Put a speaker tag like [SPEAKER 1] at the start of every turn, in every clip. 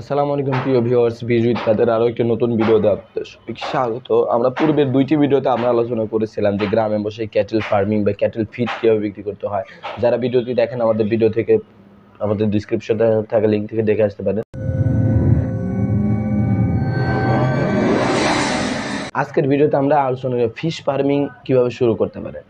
[SPEAKER 1] আসসালামু আলাইকুম প্রিয় ভিউয়ার্স বিজুইত তাদের আরও একটি নতুন ভিডিওতে আপনাদের স্বাগত। আমরা পূর্বের দুইটি ভিডিওতে আমরা আলোচনা করেছিলাম যে গ্রামে বসে ক্যাটেল ফার্মিং বা ক্যাটেল ফিড কীভাবে বিক্রি করতে হয়। যারা ভিডিওটি দেখেন, আমাদের ভিডিও থেকে, আমাদের ডিসক্রিপশনে থাকা লিঙ্ক থেকে দেখে আসতে পারেন। আজকের ভিডিওতে আমরা আলোচনা ফিশ ফার্মিং কীভাবে শুরু করতে পারেন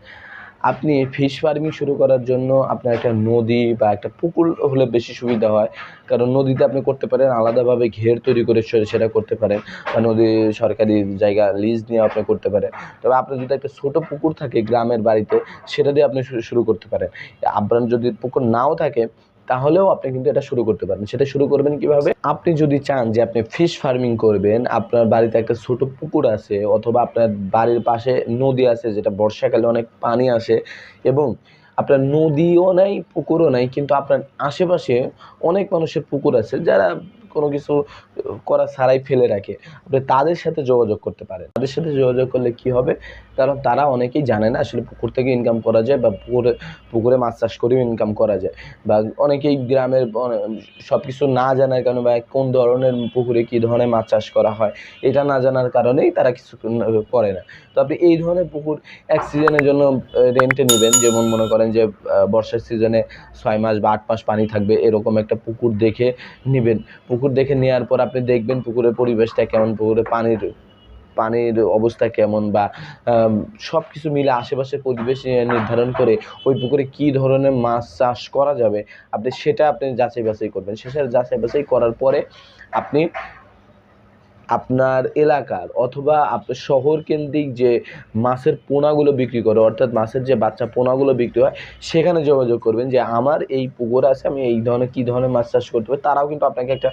[SPEAKER 1] আপনি ফিশ ফার্মিং শুরু করার জন্য আপনার একটা নদী বা একটা পুকুর হলে বেশি সুবিধা হয়। কারণ নদীতে আপনি করতে পারেন, আলাদাভাবে ঘের তৈরি করে সেটা করতে পারেন বা নদী সরকারি জায়গা লিজ নিয়ে আপনি করতে পারেন। তবে আপনার যদি একটা ছোটো পুকুর থাকে গ্রামের বাড়িতে, সেটা দিয়ে আপনি শুরু- করতে পারেন। আপনার যদি পুকুর নাও থাকে তাহলেও আপনি কিন্তু এটা শুরু করতে পারেন সেটা শুরু করবেন কীভাবে? আপনি যদি চান যে আপনি ফিশ ফার্মিং করবেন, আপনার বাড়িতে একটা ছোট পুকুর আছে অথবা আপনার বাড়ির পাশে নদী আছে যেটা বর্ষাকালে অনেক পানি আসে এবং আপনার নদীও নাই, পুকুরও নাই, কিন্তু আপনার আশেপাশে অনেক মানুষের পুকুর আছে যারা কোনো কিছু করা ছাড়াই ফেলে রাখে। আপনি তাদের সাথে যোগাযোগ করতে পারেন। তাদের সাথে যোগাযোগ করলে কি হবে? কারণ তারা অনেকেই জানে না আসলে পুকুর থেকে ইনকাম করা যায় বা পুকুরে পুকুরে মাছ চাষ করেও ইনকাম করা যায়। বা অনেকেই গ্রামের সব কিছু না জানার কারণে বা কোন ধরনের পুকুরে কী ধরনের মাছ চাষ করা হয়, এটা না জানার কারণেই তারা কিছু করে না। তো আপনি এই ধরনের পুকুর এক সিজনের জন্য রেন্টে নেবেন। যেমন মনে করেন যে বর্ষার সিজনে ছয় মাস বা আট মাস পানি থাকবে, এরকম একটা পুকুর দেখে নেবেন। পুকুর দেখে নেওয়ার পর আপনি দেখবেন পুকুরের পরিবেশটা কেমন পুকুরে পানির পানির অবস্থা কেমন বা সব কিছু মিলে আশেপাশের পরিবেশ নির্ধারণ করে ওই পুকুরে কি ধরনের মাছ চাষ করা যাবে, আপনি সেটা আপনি যাচাই বাছাই করবেন। সেটা যাচাই বাছাই করার পরে আপনি আপনার এলাকার অথবা শহর কেন্দ্রিক যে মাছের পোনাগুলো বিক্রি করে, অর্থাৎ মাছের যে বাচ্চা পোনাগুলো বিক্রি হয়, সেখানে যোগাযোগ করবেন যে আমার এই পুকুর আছে, আমি এই ধরনের, কী ধরনের মাছ চাষ করতে পারি, তারাও কিন্তু আপনাকে একটা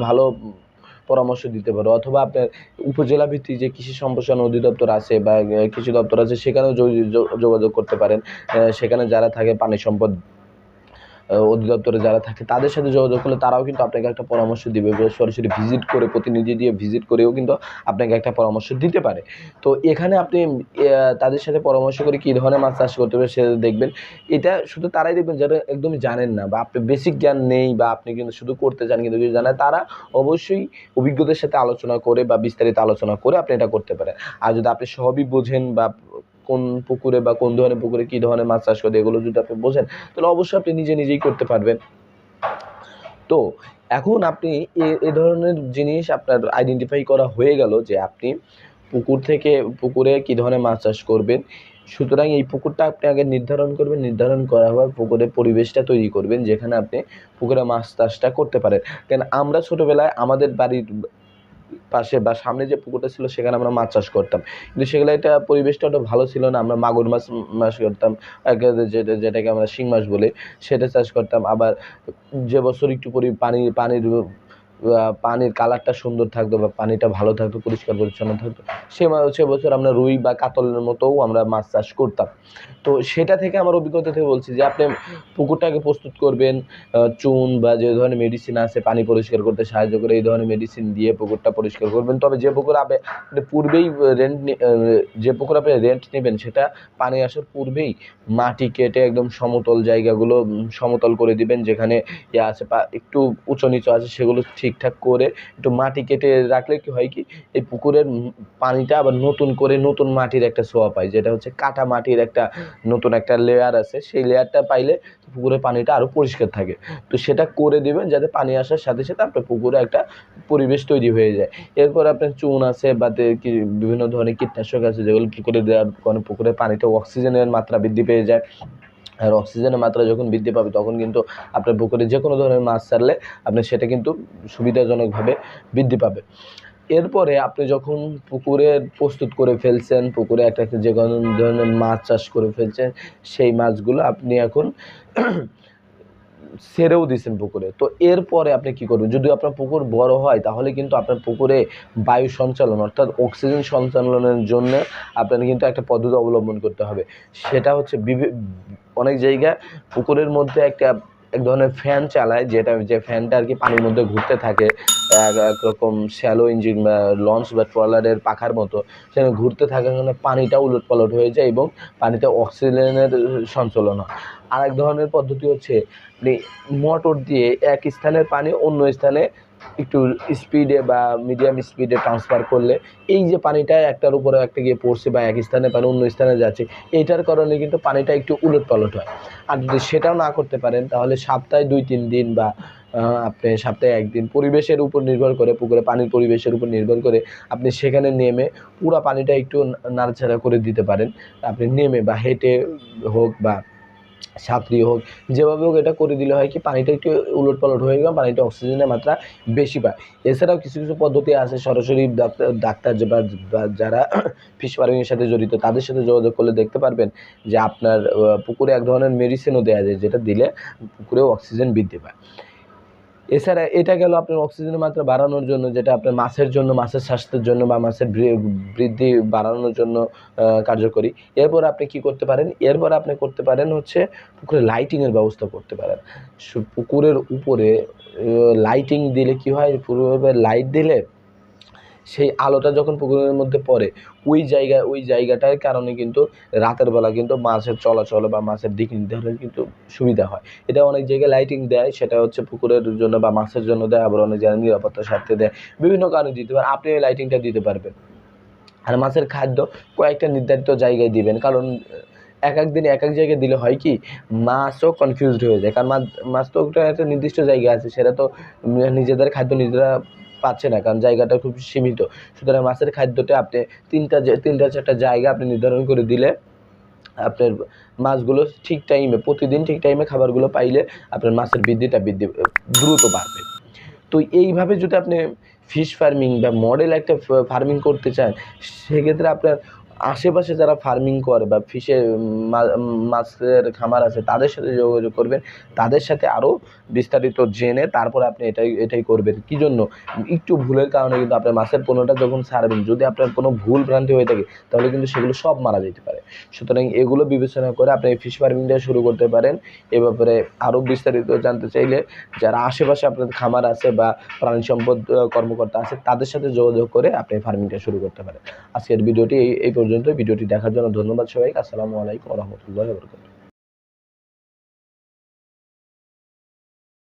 [SPEAKER 1] ভালো পরামর্শ দিতে পারো। অথবা আপনার উপজেলা ভিত্তিক যে কৃষি সম্প্রসারণ অধিদপ্তর আছে বা কৃষি দপ্তর আছে, সেখানেও যোগ- যোগ- যোগাযোগ করতে পারেন। সেখানে যারা থাকে পানি সম্পদ অধিদপ্তরে যারা থাকে, তাদের সাথে যোগাযোগ করলে তারাও কিন্তু আপনাকে একটা পরামর্শ দিবে সরাসরি ভিজিট করে প্রতিনিধি দিয়ে ভিজিট করেও কিন্তু আপনাকে একটা পরামর্শ দিতে পারে। তো এখানে আপনি তাদের সাথে পরামর্শ করে কী ধরনের মাছ চাষ করতে হবে সেটা দেখবেন। এটা শুধু তারাই দেখবেন যারা একদমই জানেন না বা আপনি বেসিক জ্ঞান নেই বা আপনি কিন্তু শুধু করতে চান কিন্তু কিছু জানেন, তারা অবশ্যই অভিজ্ঞদের সাথে আলোচনা করে বা বিস্তারিত আলোচনা করে আপনি এটা করতে পারেন। আর যদি আপনি সবই বোঝেন বা কোন পুকুরে বা কোন ধরনের পুকুরে কী ধরনের মাছ চাষ করে, এগুলো যদি আপনি বোঝেন, তাহলে অবশ্যই আপনি নিজে নিজেই করতে পারবেন। তো, এখন আপনি এ- ধরনের জিনিস আপনার আইডেন্টিফাই করা হয়ে গেল যে আপনি পুকুর থেকে, পুকুরে কী ধরনের মাছ চাষ করবেন। সুতরাং এই পুকুরটা আপনি আগে নির্ধারণ করবেন, নির্ধারণ করা হওয়ার পুকুরের পরিবেশটা তৈরি করবেন, যেখানে আপনি পুকুরে মাছ চাষটা করতে পারেন। কেন, আমরা ছোটোবেলায় আমাদের বাড়ির পাশে বা সামনে যে পুকুরটা ছিল, সেখানে আমরা মাছ চাষ করতাম। কিন্তু সেগুলো এটা পরিবেশটা অত ভালো ছিল না। আমরা মাগুর মাছ মাছ করতাম যেটা, যেটাকে আমরা শিং মাছ বলি, সেটা চাষ করতাম। আবার যে বছর একটু পরি পানি, পানির পানির কালারটা সুন্দর থাকতো বা পানিটা ভালো থাকতো, পরিষ্কার, পরিচ্ছন্ন থাকতো। সে সে বছর আমরা রুই বা কাতলের মতোও আমরা মাছ চাষ করতাম। তো সেটা থেকে আমার অভিজ্ঞতা থেকে বলছি যে আপনি পুকুরটাকে প্রস্তুত করবেন চুন বা যে ধরনের মেডিসিন আছে পানি পরিষ্কার করতে সাহায্য করে এই ধরনের মেডিসিন দিয়ে পুকুরটা পরিষ্কার করবেন। তবে যে পুকুর আপনি পূর্বেই রেন্ট যে পুকুর আপনি রেন্ট নেবেন সেটা পানি আসার পূর্বেই মাটি কেটে একদম সমতল জায়গাগুলো সমতল করে দিবেন যেখানে ইয়ে আছে একটু উঁচু নিচু আছে সেগুলো ঠিকঠাক করে একটু মাটি কেটে রাখলে কি হয় কি, এই পুকুরের পানিটা আবার নতুন করে নতুন মাটির একটা ছোঁয়া পায়। যেটা হচ্ছে কাটা মাটির একটা নতুন একটা লেয়ার আছে। সেই লেয়ারটা পাইলে পুকুরের পানিটা আরও পরিষ্কার থাকে। তো সেটা করে দিবেন যাতে পানি আসার সাথে সাথে আপনার পুকুরে একটা পরিবেশ তৈরি হয়ে যায়। এরপর আপনার চুন আছে বা কি বিভিন্ন ধরনের কীটনাশক আছে যেগুলো পুকুরে দেওয়ার কারণে পুকুরের পানিতে অক্সিজেনের মাত্রা বৃদ্ধি পেয়ে যায়। আর অক্সিজেনের মাত্রা যখন বৃদ্ধি পাবে, তখন কিন্তু আপনার পুকুরে যে কোনো ধরনের মাছ ছাড়লে আপনি সেটা কিন্তু সুবিধাজনকভাবে বৃদ্ধি পাবে। এরপরে আপনি যখন পুকুরে প্রস্তুত করে ফেলছেন, পুকুরে একটা যে কোনো ধরনের মাছ চাষ করে ফেলছেন, সেই মাছগুলো আপনি এখন ছেড়েও দিয়েছেন পুকুরে। তো এরপরে আপনি কি করবেন? যদি আপনার পুকুর বড় হয়, তাহলে কিন্তু আপনার পুকুরে বায়ু সঞ্চালন, অর্থাৎ অক্সিজেন সঞ্চালনের জন্য আপনার কিন্তু একটা পদ্ধতি অবলম্বন করতে হবে। সেটা হচ্ছে অনেক জায়গায় পুকুরের মধ্যে একটা এক ধরনের ফ্যান চালায়, যেটা যে ফ্যানটা আর কি পানির মধ্যে ঘুরতে থাকে, এক একরকম শ্যালো ইঞ্জিন বা লঞ্চ বা ট্রলারের পাখার মতো। সেখানে ঘুরতে থাকার কারণে পানিটা উলট পালট হয়ে যায় এবং পানিতে অক্সিজেনের সঞ্চলন হয়। আরেক ধরনের পদ্ধতি হচ্ছে মোটর দিয়ে এক স্থানের পানি অন্য স্থানে একটু স্পিডে বা মিডিয়াম স্পিডে ট্রান্সফার করলে এই যে পানিটা একটার উপরে একটা গিয়ে পড়ছে বা এক স্থানে পানি অন্য স্থানে যাচ্ছে এইটার কারণে কিন্তু পানিটা একটু উলট পালট হয়। আর যদি সেটাও না করতে পারেন, তাহলে সপ্তাহে দুই, তিন দিন বা আপনি সপ্তাহে একদিন পরিবেশের উপর নির্ভর করে, পুকুরে পানির পরিবেশের উপর নির্ভর করে আপনি সেখানে নেমে পুরো পানিটা একটু নাড়াচাড়া করে দিতে পারেন। আপনি নেমে বা হেঁটে হোক বা ছাত্রী হোক, যেভাবে হোক এটা করে দিলে হয় কি পানিটা একটু উলট পালট হয়ে গেলে, পানিটা অক্সিজেনের মাত্রা বেশি পায়। এছাড়াও কিছু কিছু পদ্ধতি আছে, সরাসরি ডাক্তার ডাক্তার বা যারা ফিশ ফার্মিংয়ের সাথে জড়িত, তাদের সাথে যোগাযোগ করলে দেখতে পারবেন যে আপনার পুকুরে এক ধরনের মেডিসিনও দেওয়া যায়, যেটা দিলে পুকুরেও অক্সিজেন বৃদ্ধি পায়। এছাড়া এটা গেল আপনার অক্সিজেনের মাত্রা বাড়ানোর জন্য, যেটা আপনার মাছের জন্য, মাছের স্বাস্থ্যের জন্য বা মাছের বৃদ্ধি বাড়ানোর জন্য কার্যকরী। এরপর আপনি কি করতে পারেন? এরপর আপনি করতে পারেন হচ্ছে পুকুরে লাইটিংয়ের ব্যবস্থা করতে পারেন। পুকুরের উপরে লাইটিং দিলে কি হয়? পুরোভাবে লাইট দিলে সেই আলোটা যখন পুকুরের মধ্যে পড়ে, ওই জায়গা, ওই জায়গাটার কারণে কিন্তু রাতের বেলা কিন্তু মাছের চলাচল বা মাছের দিক নির্ধারণে কিন্তু সুবিধা হয়। এটা অনেক জায়গায় লাইটিং দেয়, সেটা হচ্ছে পুকুরের জন্য বা মাছের জন্য দেয়, আবার অনেক জায়গায় নিরাপত্তার স্বার্থে দেয়। বিভিন্ন কারণে দিতে পারে, আপনি ওই লাইটিংটা দিতে পারবেন। আর মাছের খাদ্য কয়েকটা নির্ধারিত জায়গায় দিবেন, কারণ এক এক দিনে এক এক জায়গায় দিলে হয় কি, মাছও কনফিউজড হয়ে যায়। কারণ মাছ মাছ তো একটা নির্দিষ্ট জায়গা আছে, সেটা তো নিজেদের খাদ্য নিজেরা পাচ্ছে না, কারণ জায়গাটা খুব সীমিত। সুতরাং মাছের খাদ্যটা আপনি তিনটা তিনটা চারটা জায়গা আপনি নির্ধারণ করে দিলে আপনার মাছগুলো ঠিক টাইমে, প্রতিদিন ঠিক টাইমে খাবারগুলো পাইলে আপনার মাছের বৃদ্ধিটা বৃদ্ধি, দ্রুত বাড়বে। তো এইভাবে যদি আপনি ফিশ ফার্মিং বা মডেল একটা ফার্মিং করতে চান, সেক্ষেত্রে আপনার আশেপাশে যারা ফার্মিং করে বা ফিশের মাছের খামার আছে, তাদের সাথে যোগাযোগ করবেন। তাদের সাথে আরও বিস্তারিত জেনে তারপরে আপনি এটাই এটাই করবেন। কী জন্য? একটু ভুলের কারণে কিন্তু আপনার মাছের পণ্যটা যখন ছাড়বেন, যদি আপনার কোনো ভুল ভ্রান্তি হয়ে থাকে, তাহলে কিন্তু সেগুলো সব মারা যেতে পারে। সুতরাং এগুলো বিবেচনা করে আপনি ফিশ ফার্মিংটা শুরু করতে পারেন। এ ব্যাপারে আরও বিস্তারিত জানতে চাইলে যারা আশেপাশে আপনার খামার আছে বা প্রাণী সম্পদ কর্মকর্তা আছে, তাদের সাথে যোগাযোগ করে আপনি ফার্মিংটা শুরু করতে পারেন। আজকের ভিডিওটি এই এই পর্যন্ত ভিডিওটি দেখার জন্য ধন্যবাদ সবাইকে। আসসালামু আলাইকুম রহমতুল্লাহ বরকাত